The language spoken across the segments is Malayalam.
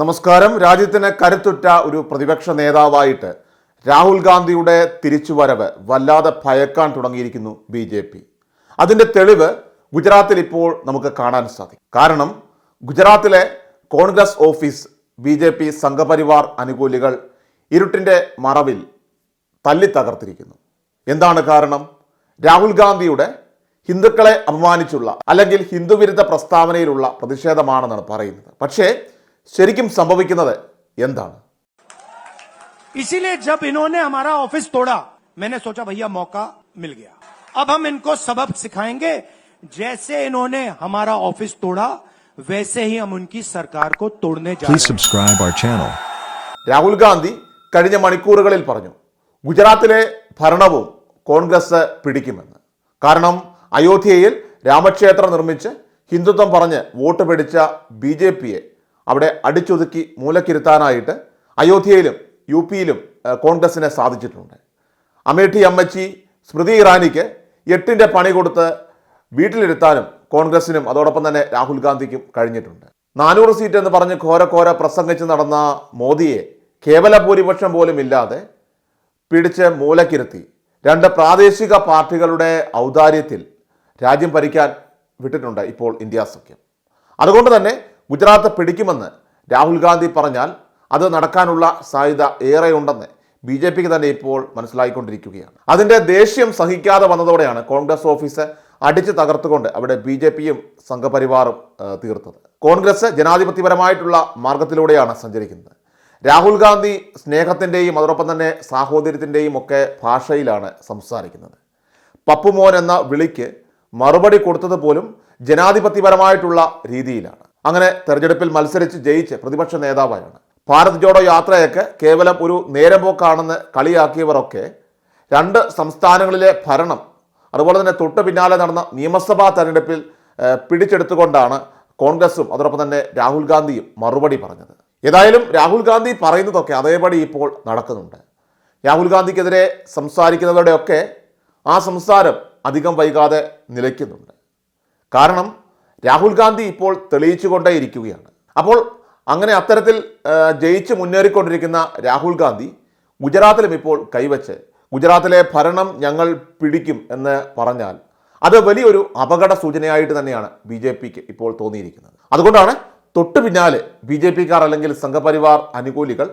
നമസ്കാരം. രാജ്യത്തിന് കരുത്തുറ്റ ഒരു പ്രതിപക്ഷ നേതാവായിട്ട് രാഹുൽ ഗാന്ധിയുടെ തിരിച്ചുവരവ് വല്ലാതെ ഭയക്കാൻ തുടങ്ങിയിരിക്കുന്നു ബി ജെ പി. അതിന്റെ തെളിവ് ഗുജറാത്തിൽ ഇപ്പോൾ നമുക്ക് കാണാൻ സാധിക്കും. കാരണം ഗുജറാത്തിലെ Congress office B J P Sangh Parivar അനുകൂലികൾ ഇരുട്ടിന്റെ മറവിൽ തല്ലി തകർത്തിരിക്കുന്നു എന്താണ് കാരണം? രാഹുൽ ഗാന്ധിയുടെ ഹിന്ദുക്കളെ അപമാനിച്ചുള്ള അല്ലെങ്കിൽ ഹിന്ദുവിരുദ്ധ പ്രസ്താവനയിലുള്ള പ്രതിഷേധമാണെന്നാണ് പറയുന്നത്. പക്ഷേ ശരിക്കും സംഭവിക്കുന്നത് എന്താണ് इसीलिए जब इन्होंने हमारा ऑफिस तोड़ा मैंने सोचा भैया मौका मिल गया अब हम इनको सबक सिखाएंगे जैसे इन्होंने हमारा ऑफिस तोड़ा वैसे ही हम उनकी सरकार को तोड़ने जा रहे Please हैं subscribe our channel. Rahul Gandhi കഴിഞ്ഞ മണിക്കൂറുകളിൽ പറഞ്ഞു ഗുജറാത്തിലെ ഭരണവും കോൺഗ്രസ് പിടിക്കുമെന്ന് കാരണം അയോധ്യയിൽ രാമക്ഷേത്രം നിർമ്മിച്ച് ഹിന്ദുത്വം പറഞ്ഞ് വോട്ട് പിടിച്ച ബി ജെ പിയെ അവിടെ അടിച്ചൊതുക്കി മൂലക്കിരുത്താനായിട്ട് അയോധ്യയിലും യു പിയിലും കോൺഗ്രസിനെ സാധിച്ചിട്ടുണ്ട്. അമേഠി അമ്മച്ചി സ്മൃതി ഇറാനിക്ക് എട്ടിന്റെ പണി കൊടുത്ത് വീട്ടിലിരുത്താനും കോൺഗ്രസിനും അതോടൊപ്പം തന്നെ രാഹുൽ ഗാന്ധിക്കും കഴിഞ്ഞിട്ടുണ്ട്. നാനൂറ് സീറ്റ് എന്ന് പറഞ്ഞ് ഘോര ഘോര പ്രസംഗിച്ച് നടന്ന മോദിയെ കേവല ഭൂരിപക്ഷം പോലും ഇല്ലാതെ പിടിച്ച് മൂലക്കിരുത്തി. രണ്ട് പ്രാദേശിക പാർട്ടികളുടെ ഔദാര്യത്തിൽ രാജ്യം ഭരിക്കാൻ വിട്ടിട്ടുണ്ട് ഇപ്പോൾ ഇന്ത്യ സഖ്യം. അതുകൊണ്ട് തന്നെ ഗുജറാത്ത് പിടിക്കുമെന്ന് രാഹുൽ ഗാന്ധി പറഞ്ഞാൽ അത് നടക്കാനുള്ള സാധ്യത ഏറെയുണ്ടെന്ന് ബി ജെ പിക്ക് തന്നെ ഇപ്പോൾ മനസ്സിലായിക്കൊണ്ടിരിക്കുകയാണ്. അതിന്റെ ദേഷ്യം സഹിക്കാതെ വന്നതോടെയാണ് കോൺഗ്രസ് ഓഫീസ് അടിച്ചു തകർത്തുകൊണ്ട് അവിടെ ബി ജെ പിയും സംഘപരിവാറും തീർത്തത്. കോൺഗ്രസ് ജനാധിപത്യപരമായിട്ടുള്ള മാർഗത്തിലൂടെയാണ് സഞ്ചരിക്കുന്നത്. രാഹുൽ ഗാന്ധി സ്നേഹത്തിന്റെയും അതോടൊപ്പം തന്നെ സാഹോദര്യത്തിന്റെയും ഒക്കെ ഭാഷയിലാണ് സംസാരിക്കുന്നത്. പപ്പുമോൻ എന്ന വിളിക്ക് മറുപടി കൊടുത്തത് പോലും ജനാധിപത്യപരമായിട്ടുള്ള രീതിയിലാണ്. അങ്ങനെ തെരഞ്ഞെടുപ്പിൽ മത്സരിച്ച് ജയിച്ച് പ്രതിപക്ഷ നേതാവായാണ്. ഭാരത് ജോഡോ യാത്രയൊക്കെ കേവലം ഒരു നേരമ്പോക്കാണെന്ന് കളിയാക്കിയവരൊക്കെ രണ്ട് സംസ്ഥാനങ്ങളിലെ ഭരണം അതുപോലെ തന്നെ തൊട്ട് പിന്നാലെ നടന്ന നിയമസഭാ തെരഞ്ഞെടുപ്പിൽ പിടിച്ചെടുത്തുകൊണ്ടാണ് കോൺഗ്രസും അതോടൊപ്പം തന്നെ രാഹുൽ ഗാന്ധിയും മറുപടി പറഞ്ഞത്. ഏതായാലും രാഹുൽ ഗാന്ധി പറയുന്നതൊക്കെ അതേപടി ഇപ്പോൾ നടക്കുന്നുണ്ട്. രാഹുൽ ഗാന്ധിക്കെതിരെ സംസാരിക്കുന്നവരുടെയൊക്കെ ആ സംസാരം അധികം വൈകാതെ നിലയ്ക്കുന്നുണ്ട്. കാരണം രാഹുൽ ഗാന്ധി ഇപ്പോൾ തെളിയിച്ചുകൊണ്ടേയിരിക്കുകയാണ് അപ്പോൾ അങ്ങനെ അത്തരത്തിൽ ജയിച്ച് മുന്നേറിക്കൊണ്ടിരിക്കുന്ന രാഹുൽ ഗാന്ധി ഗുജറാത്തിലും ഇപ്പോൾ കൈവച്ച് ഗുജറാത്തിലെ ഭരണം ഞങ്ങൾ പിടിക്കും എന്ന് പറഞ്ഞാൽ അത് വലിയൊരു അപകട സൂചനയായിട്ട് തന്നെയാണ് ബി ജെ പിക്ക് ഇപ്പോൾ തോന്നിയിരിക്കുന്നത്. അതുകൊണ്ടാണ് തൊട്ടു പിന്നാലെ ബി ജെ പിക്കാർ അല്ലെങ്കിൽ സംഘപരിവാർ അനുകൂലികൾ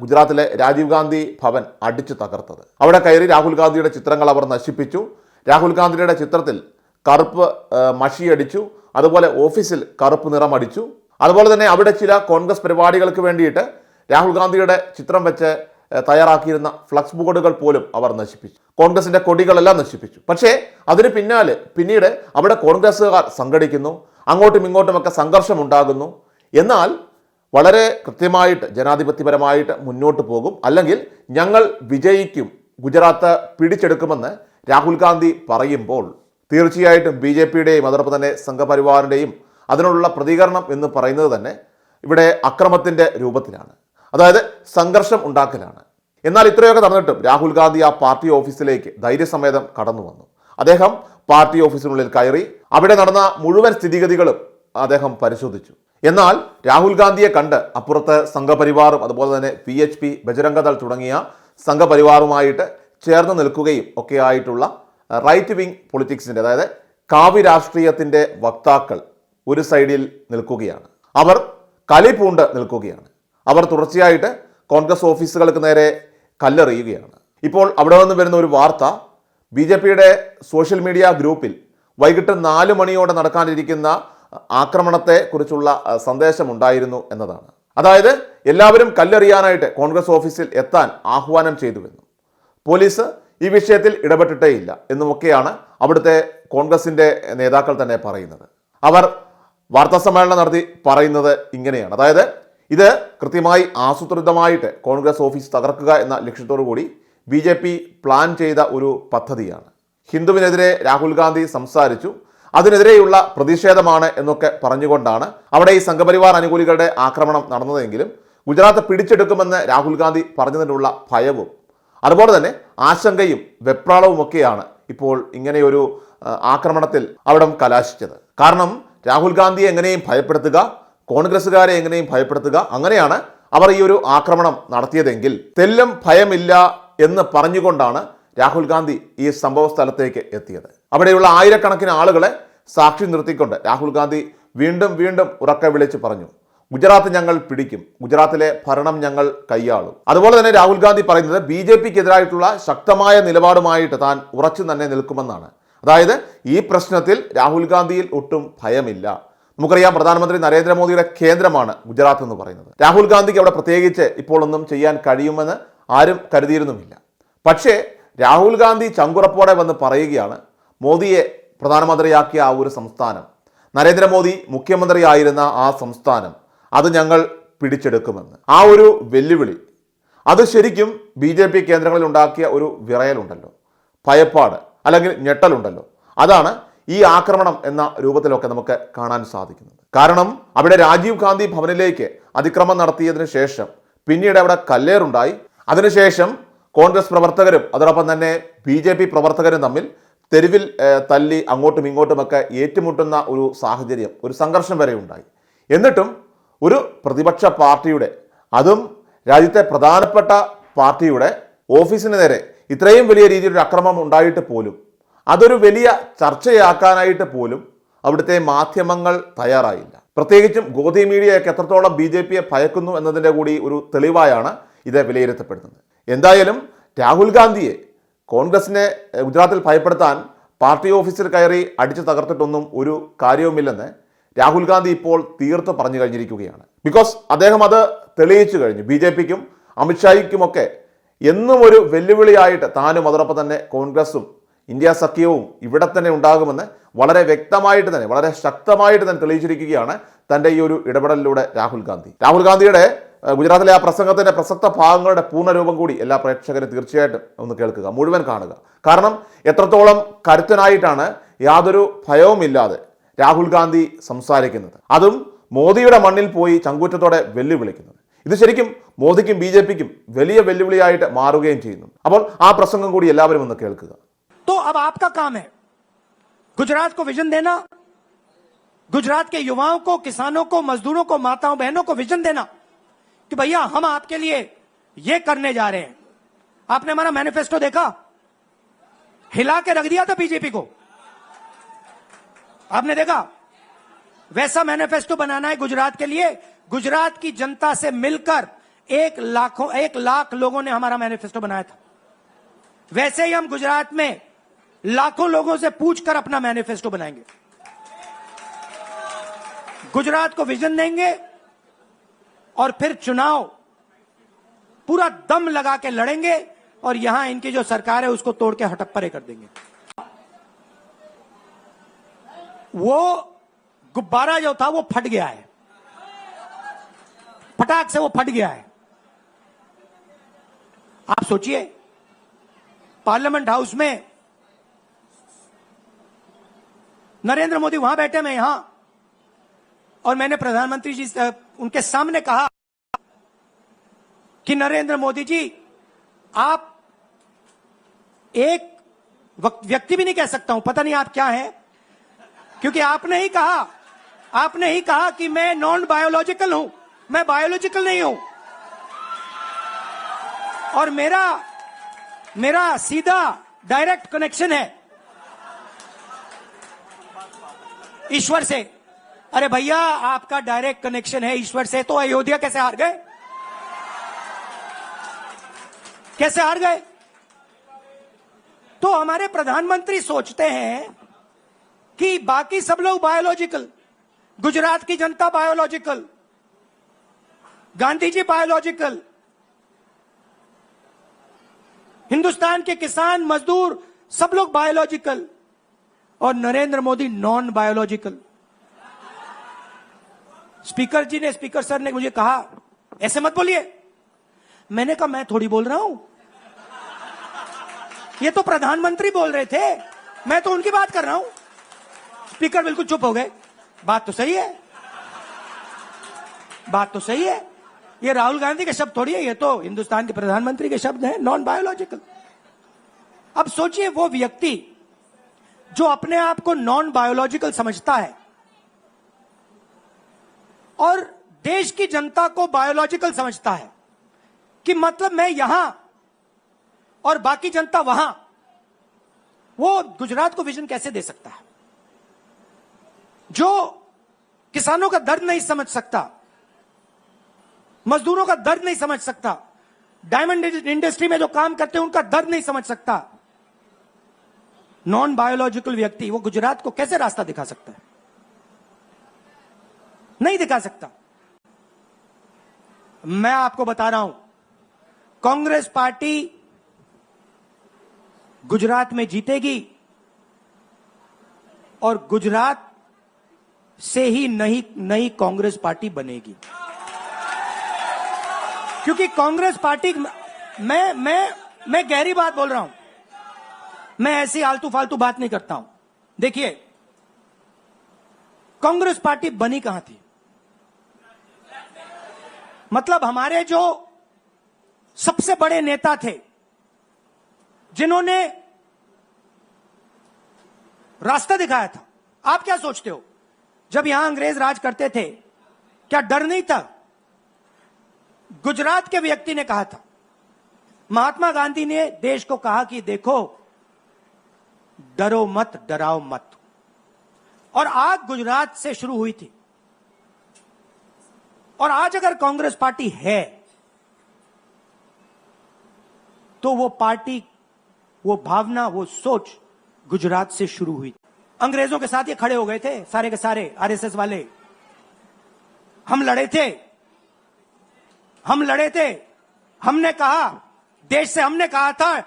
ഗുജറാത്തിലെ രാജീവ് ഗാന്ധി ഭവൻ അടിച്ചു തകർത്തത്. അവിടെ കയറി രാഹുൽ ഗാന്ധിയുടെ ചിത്രങ്ങൾ അവർ നശിപ്പിച്ചു. രാഹുൽ ഗാന്ധിയുടെ ചിത്രത്തിൽ കറുപ്പ് മഷി മഷിയടിച്ചു അതുപോലെ ഓഫീസിൽ കറുപ്പ് നിറം അടിച്ചു. അതുപോലെ തന്നെ അവിടെ ചില കോൺഗ്രസ് പരിപാടികൾക്ക് വേണ്ടിയിട്ട് രാഹുൽ ഗാന്ധിയുടെ ചിത്രം വെച്ച് തയ്യാറാക്കിയിരുന്ന ഫ്ലക്സ് ബോർഡുകൾ പോലും അവർ നശിപ്പിച്ചു. കോൺഗ്രസിന്റെ കൊടികളെല്ലാം നശിപ്പിച്ചു. പക്ഷേ അതിന് പിന്നാലെ പിന്നീട് അവിടെ കോൺഗ്രസ്സുകാർ സംഘടിക്കുന്നു. അങ്ങോട്ടും ഇങ്ങോട്ടുമൊക്കെ സംഘർഷം ഉണ്ടാകുന്നു എന്നാൽ വളരെ കൃത്യമായിട്ട് ജനാധിപത്യപരമായിട്ട് മുന്നോട്ട് പോകും. അല്ലെങ്കിൽ ഞങ്ങൾ വിജയിക്കും. ഗുജറാത്ത് പിടിച്ചെടുക്കുമെന്ന് രാഹുൽ ഗാന്ധി പറയുമ്പോൾ തീർച്ചയായിട്ടും ബി ജെ പിയുടെയും അതോടൊപ്പം തന്നെ സംഘപരിവാറിന്റെയും അതിനുള്ള പ്രതികരണം എന്ന് പറയുന്നത് തന്നെ ഇവിടെ അക്രമത്തിന്റെ രൂപത്തിലാണ്. അതായത് സംഘർഷം ഉണ്ടാക്കലാണ്. എന്നാൽ ഇത്രയൊക്കെ നടന്നിട്ടും രാഹുൽ ഗാന്ധി ആ പാർട്ടി ഓഫീസിലേക്ക് ധൈര്യസമേതം കടന്നു വന്നു. അദ്ദേഹം പാർട്ടി ഓഫീസിനുള്ളിൽ കയറി അവിടെ നടന്ന മുഴുവൻ സ്ഥിതിഗതികളും അദ്ദേഹം പരിശോധിച്ചു. എന്നാൽ രാഹുൽ ഗാന്ധിയെ കണ്ട് അപ്പുറത്ത് സംഘപരിവാറും അതുപോലെ തന്നെ പി എച്ച് പി ബജരംഗദൾ തുടങ്ങിയ സംഘപരിവാറുമായിട്ട് ചേർന്ന് നിൽക്കുകയും ഒക്കെ ആയിട്ടുള്ള റൈറ്റ് വിങ് പൊളിറ്റിക്സിന്റെ അതായത് കാവ്യ രാഷ്ട്രീയത്തിന്റെ വക്താക്കൾ ഒരു സൈഡിൽ നിൽക്കുകയാണ്. അവർ കലി പൂണ്ട് നിൽക്കുകയാണ്. അവർ തുടർച്ചയായിട്ട് കോൺഗ്രസ് ഓഫീസുകൾക്ക് നേരെ കല്ലെറിയുകയാണ്. ഇപ്പോൾ അവിടെ നിന്ന് വരുന്ന ഒരു വാർത്ത ബി ജെ പിയുടെ സോഷ്യൽ മീഡിയ ഗ്രൂപ്പിൽ വൈകിട്ട് നാല് മണിയോടെ നടക്കാനിരിക്കുന്ന ആക്രമണത്തെ കുറിച്ചുള്ള സന്ദേശമുണ്ടായിരുന്നു എന്നതാണ്. അതായത് എല്ലാവരും കല്ലെറിയാനായിട്ട് കോൺഗ്രസ് ഓഫീസിൽ എത്താൻ ആഹ്വാനം ചെയ്തുവെന്നും പോലീസ് ഈ വിഷയത്തിൽ ഇടപെട്ടിട്ടേയില്ല എന്നുമൊക്കെയാണ് അവിടുത്തെ കോൺഗ്രസിന്റെ നേതാക്കൾ തന്നെ പറയുന്നത്. അവർ വാർത്താ സമ്മേളനം നടത്തി പറയുന്നത് ഇങ്ങനെയാണ്. അതായത് ഇത് കൃത്യമായി ആസൂത്രിതമായിട്ട് കോൺഗ്രസ് ഓഫീസ് തകർക്കുക എന്ന ലക്ഷ്യത്തോടു കൂടി ബി ജെ പി പ്ലാൻ ചെയ്ത ഒരു പദ്ധതിയാണ്. ഹിന്ദുവിനെതിരെ രാഹുൽ ഗാന്ധി സംസാരിച്ചു. അതിനെതിരെയുള്ള പ്രതിഷേധമാണ് എന്നൊക്കെ പറഞ്ഞുകൊണ്ടാണ് അവിടെ ഈ സംഘപരിവാർ അനുകൂലികളുടെ ആക്രമണം നടന്നതെങ്കിലും ഗുജറാത്ത് പിടിച്ചെടുക്കുമെന്ന് രാഹുൽ ഗാന്ധി പറഞ്ഞതിനുള്ള ഭയവും അതുപോലെ തന്നെ ആശങ്കയും വെപ്രാളവും ഒക്കെയാണ് ഇപ്പോൾ ഇങ്ങനെയൊരു ആക്രമണത്തിൽ അവിടം കലാശിച്ചത്. കാരണം രാഹുൽ ഗാന്ധിയെ എങ്ങനെയും ഭയപ്പെടുത്തുക കോൺഗ്രസ്സുകാരെ എങ്ങനെയും ഭയപ്പെടുത്തുക അങ്ങനെയാണ് അവർ ഈ ഒരു ആക്രമണം നടത്തിയതെങ്കിൽ തെല്ലും ഭയമില്ല എന്ന് പറഞ്ഞുകൊണ്ടാണ് രാഹുൽ ഗാന്ധി ഈ സംഭവ സ്ഥലത്തേക്ക് എത്തിയത്. അവിടെയുള്ള ആയിരക്കണക്കിന് ആളുകളെ സാക്ഷി നിർത്തിക്കൊണ്ട് രാഹുൽ ഗാന്ധി വീണ്ടും വീണ്ടും ഉറക്കെ വിളിച്ച് പറഞ്ഞു. ഗുജറാത്ത് ഞങ്ങൾ പിടിക്കും. ഗുജറാത്തിലെ ഭരണം ഞങ്ങൾ കൈയാളും. അതുപോലെ തന്നെ രാഹുൽ ഗാന്ധി പറയുന്നത് ബി ജെ പിക്കെതിരായിട്ടുള്ള ശക്തമായ നിലപാടുമായിട്ട് താൻ ഉറച്ചു തന്നെ നിൽക്കുമെന്നാണ്. അതായത് ഈ പ്രശ്നത്തിൽ രാഹുൽ ഗാന്ധിയിൽ ഒട്ടും ഭയമില്ല. നമുക്കറിയാം പ്രധാനമന്ത്രി നരേന്ദ്രമോദിയുടെ കേന്ദ്രമാണ് ഗുജറാത്ത് എന്ന് പറയുന്നത്. രാഹുൽ ഗാന്ധിക്ക് അവിടെ പ്രത്യേകിച്ച് ഇപ്പോൾ ഒന്നും ചെയ്യാൻ കഴിയുമെന്ന് ആരും കരുതിയിരുന്നുമില്ല. പക്ഷേ രാഹുൽ ഗാന്ധി ചങ്കുറപ്പോടെ വന്ന് പറയുകയാണ് മോദിയെ പ്രധാനമന്ത്രിയാക്കിയ ആ ഒരു സംസ്ഥാനം നരേന്ദ്രമോദി മുഖ്യമന്ത്രിയായിരുന്ന ആ സംസ്ഥാനം അത് ഞങ്ങൾ പിടിച്ചെടുക്കുമെന്ന്. ആ ഒരു വെല്ലുവിളി. അത് ശരിക്കും ബി ജെ പി കേന്ദ്രങ്ങളിൽ ഉണ്ടാക്കിയ ഒരു വിറയലുണ്ടല്ലോ. ഭയപ്പാട് അല്ലെങ്കിൽ ഞെട്ടലുണ്ടല്ലോ. അതാണ് ഈ ആക്രമണം എന്ന രൂപത്തിലൊക്കെ നമുക്ക് കാണാൻ സാധിക്കുന്നത്. കാരണം അവിടെ രാജീവ് ഗാന്ധി ഭവനിലേക്ക് അതിക്രമം നടത്തിയതിനു ശേഷം പിന്നീട് അവിടെ കല്ലേറുണ്ടായി. അതിനുശേഷം കോൺഗ്രസ് പ്രവർത്തകരും അതോടൊപ്പം തന്നെ ബി ജെ പി പ്രവർത്തകരും തമ്മിൽ തെരുവിൽ തല്ലി അങ്ങോട്ടും ഇങ്ങോട്ടുമൊക്കെ ഏറ്റുമുട്ടുന്ന ഒരു സാഹചര്യം ഒരു സംഘർഷം വരെ ഉണ്ടായി. എന്നിട്ടും ഒരു പ്രതിപക്ഷ പാർട്ടിയുടെ അതും രാജ്യത്തെ പ്രധാനപ്പെട്ട പാർട്ടിയുടെ ഓഫീസിന് നേരെ ഇത്രയും വലിയ രീതിയിലൊരു അക്രമം ഉണ്ടായിട്ട് പോലും അതൊരു വലിയ ചർച്ചയാക്കാനായിട്ട് പോലും അവിടുത്തെ മാധ്യമങ്ങൾ തയ്യാറായില്ല. പ്രത്യേകിച്ചും ഗോധി മീഡിയയൊക്കെ എത്രത്തോളം ബി ജെ പിയെ ഭയക്കുന്നു എന്നതിന്റെ കൂടി ഒരു തെളിവായാണ് ഇത് വിലയിരുത്തപ്പെടുന്നത്. എന്തായാലും രാഹുൽ ഗാന്ധിയെ കോൺഗ്രസിനെ ഗുജറാത്തിൽ ഭയപ്പെടുത്താൻ പാർട്ടി ഓഫീസിൽ കയറി അടിച്ചു തകർത്തിട്ടൊന്നും ഒരു കാര്യവുമില്ലെന്ന് രാഹുൽ ഗാന്ധി ഇപ്പോൾ തീർത്ത് പറഞ്ഞു കഴിഞ്ഞിരിക്കുകയാണ്. ബിക്കോസ് അദ്ദേഹം അത് തെളിയിച്ചു കഴിഞ്ഞു. ബി ജെ പിക്കും അമിത്ഷായ്ക്കുമൊക്കെ എന്നും ഒരു വെല്ലുവിളിയായിട്ട് താനും അതോടൊപ്പം തന്നെ കോൺഗ്രസും ഇന്ത്യ സഖ്യവും ഇവിടെ തന്നെ ഉണ്ടാകുമെന്ന് വളരെ വ്യക്തമായിട്ട് തന്നെ വളരെ ശക്തമായിട്ട് തന്നെ തെളിയിച്ചിരിക്കുകയാണ് തന്റെ ഈ ഒരു ഇടപെടലിലൂടെ രാഹുൽ ഗാന്ധി. രാഹുൽ ഗാന്ധിയുടെ ഗുജറാത്തിലെ ആ പ്രസംഗത്തിന്റെ പ്രസക്ത ഭാഗങ്ങളുടെ പൂർണരൂപം കൂടി എല്ലാ പ്രേക്ഷകരും തീർച്ചയായിട്ടും ഒന്ന് കേൾക്കുക മുഴുവൻ കാണുക. കാരണം എത്രത്തോളം കരുത്തനായിട്ടാണ് യാതൊരു ഭയവുമില്ലാതെ രാഹുൽ ഗാന്ധി സംസാരിക്കുന്നത് അതും മോദിയുടെ മണ്ണിൽ പോയി ചങ്കൂറ്റത്തോടെ വെല്ലുവിളിക്കുന്നത് ഇത് ശരിക്കും മോദിക്കും ബി ജെ പിക്കും വലിയ വെല്ലുവിളിയായിട്ട് മാറുകയും ചെയ്യുന്നു അപ്പോൾ ആ പ്രസംഗം കൂടി എല്ലാവരും ഒന്ന് കേൾക്കുക तो अब आपका काम है गुजरात को विजन देना गुजरात के युवाओं को किसानों को मजदूरों को माताओं बहनों को विजन देना कि भैया हम आपके लिए ये करने जा रहे हैं आपने हमारा मैनिफेस्टो देखा हिला के रख दिया था बीजेपी को आपने देखा? वैसा मैनिफेस्टो बनाना है गुजरात के लिए। गुजरात की जनता से मिलकर एक लाखों, एक लाख लोगों ने हमारा मैनिफेस्टो बनाया था। वैसे ही हम गुजरात में लाखों लोगों से पूछकर अपना मैनिफेस्टो बनाएँगे। गुजरात को विजन देंगे और फिर चुनाव पूरा दम लगा के लड़ेंगे और यहाँ इनकी जो सरकार है उसको तोड़ के हटप्परे कर देंगे। वो गुब्बारा जो था वो फट गया है। फटाक से वो फट गया है। आप सोचिए, पार्लियामेंट हाउस में नरेंद्र मोदी वहाँ बैठे मैं यहाँ, और मैंने प्रधानमंत्री जी उनके सामने कहा कि नरेंद्र मोदी जी, आप एक व्यक्ति भी नहीं कह सकता हूँ, पता नहीं आप क्या हैं। क्योंकि आपने ही कहा, आपने ही कहा कि मैं नॉन बायोलॉजिकल हूँ। मैं बायोलॉजिकल नहीं हूँ। और मेरा मेरा सीधा डायरेक्ट कनेक्शन है। ईश्वर से। अरे भैया, आपका डायरेक्ट कनेक्शन है ईश्वर से तो अयोध्या कैसे हार गए? कैसे हार गए? तो हमारे प्रधानमंत्री सोचते हैं कि बाकी सब लोग बायोलॉजिकल गुजरात की जनता बायोलॉजिकल गांधी जी बायोलॉजिकल हिंदुस्तान के किसान, मजदूर, सब लोग बायोलॉजिकल और Narendra Modi non biological speaker ji ने, स्पीकर सर ने मुझे कहा, ऐसे मत बोलिए। मैंने कहा, मैं थोड़ी बोल रहा हूँ। ये तो प्रधानमंत्री बोल रहे थे, मैं तो उनकी बात कर रहा हूँ। स्पीकर बिल्कुल चुप हो गए। बात तो सही है। बात तो सही है। ये राहुल गांधी के शब्द थोड़ी है, ये तो हिंदुस्तान के प्रधानमंत्री के शब्द हैं नॉन बायोलॉजिकल अब सोचिए वो व्यक्ति जो अपने आप को नॉन बायोलॉजिकल समझता है और देश की जनता को बायोलॉजिकल समझता है कि मतलब मैं यहाँ और बाकी जनता वहाँ, वो गुजरात को विजन कैसे दे सकता है? जो किसानों का दर्द नहीं समझ सकता, मजदूरों का दर्द नहीं समझ सकता, डायमंड इंडस्ट्री में जो काम करते हैं, उनका दर्द नहीं समझ सकता। नॉन बायोलॉजिकल व्यक्ति, वो गुजरात को कैसे रास्ता दिखा सकता है? नहीं दिखा सकता। मैं आपको बता रहा हूँ, कांग्रेस पार्टी गुजरात में जीतेगी और गुजरात से ही नई नई कांग्रेस पार्टी बनेगी। क्योंकि कांग्रेस पार्टी, मैं मैं मैं गहरी बात बोल रहा हूँ। मैं ऐसी आलतू फालतू बात नहीं करता हूँ। देखिए, कांग्रेस पार्टी बनी कहाँ थी? मतलब हमारे जो सबसे बड़े नेता थे, जिन्होंने रास्ता दिखाया था, आप क्या सोचते हो? जब यहाँ अंग्रेज़ राज करते थे, क्या डर नहीं था? गुजरात के व्यक्ति ने कहा था। महात्मा गांधी ने देश को कहा कि देखो, डरो मत, डराओ मत। और आग गुजरात से शुरू हुई थी। और आज अगर कांग्रेस पार्टी है तो वो पार्टी, वो भावना, वो सोच गुजरात से शुरू हुई अंग्रेज़ों के साथ ये खड़े हो गए थे, सारे के सारे, आरएसएस वाले। हम लड़े थे। हम लड़े थे। हमने कहा, देश से हमने कहा था,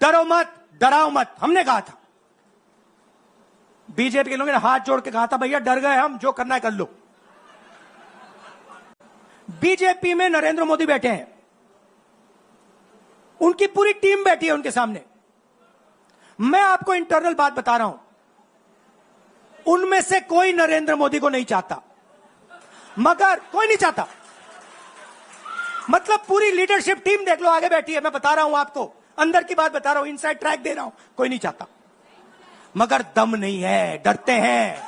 डरो मत, डराओ मत। हमने कहा था। बीजेपी के लोगों ने हाथ जोड़ के कहा था, भैया, डर गए हम, जो करना है कर लो। बीजेपी में नरेंद्र मोदी बैठे हैं। उनकी पूरी टीम बैठी है उनके सामने। मैं आपको इंटरनल बात बता रहा हूँ। उनमें से कोई नरेंद्र मोदी को नहीं चाहता। मगर कोई नहीं चाहता। मतलब पूरी लीडरशिप टीम देख लो, आगे बैठी है। मैं बता रहा हूँ आपको, अंदर की बात बता रहा हूँ इनसाइड ट्रैक दे रहा हूँ, कोई नहीं चाहता। मगर दम नहीं है, डरते हैं।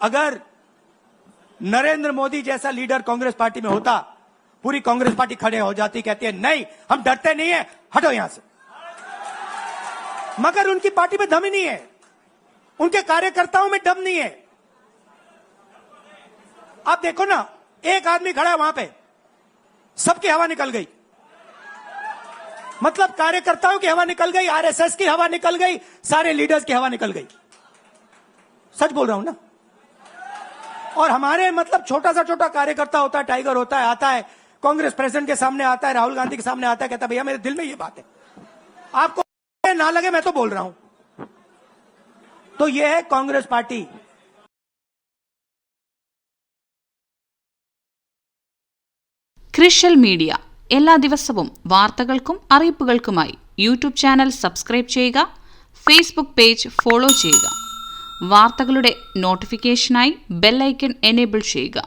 अगर नरेंद्र मोदी जैसा लीडर कांग्रेस पार्टी में होता, पूरी कांग्रेस पार्टी खड़े हो जाती, कहती है, नहीं, हम डरते नहीं है, हटो यहाँ से। मगर उनकी पार्टी में दम ही नहीं है। उनके कार्यकर्ताओं में दम नहीं है। आप देखो ना, एक आदमी खड़ा है वहाँ पे। सबकी हवा निकल गई। मतलब कार्यकर्ताओं की हवा निकल गई, आरएसएस की हवा निकल गई, सारे लीडर्स की हवा निकल गई। सच बोल रहा हूँ ना? और हमारे मतलब छोटा सा छोटा कार्यकर्ता होता है, टाइगर होता है, आता है, कांग्रेस प्रेसिडेंट के सामने आता है, राहुल गांधी के सामने आता है, कहता भैया, मेरे दिल में ये बात है। आपको ना लगे मैं तो बोल रहा हूं तो ये है कांग्रेस पार्टी ക്രിഷ്യൽ മീഡിയ എല്ലാ ദിവസവും വാർത്തകൾക്കും അറിയിപ്പുകൾക്കുമായി യൂട്യൂബ് ചാനൽ സബ്സ്ക്രൈബ് ചെയ്യുക ഫേസ്ബുക്ക് പേജ് ഫോളോ ചെയ്യുക വാർത്തകളുടെ നോട്ടിഫിക്കേഷനായി ബെല്ലൈക്കൺ എനേബിൾ ചെയ്യുക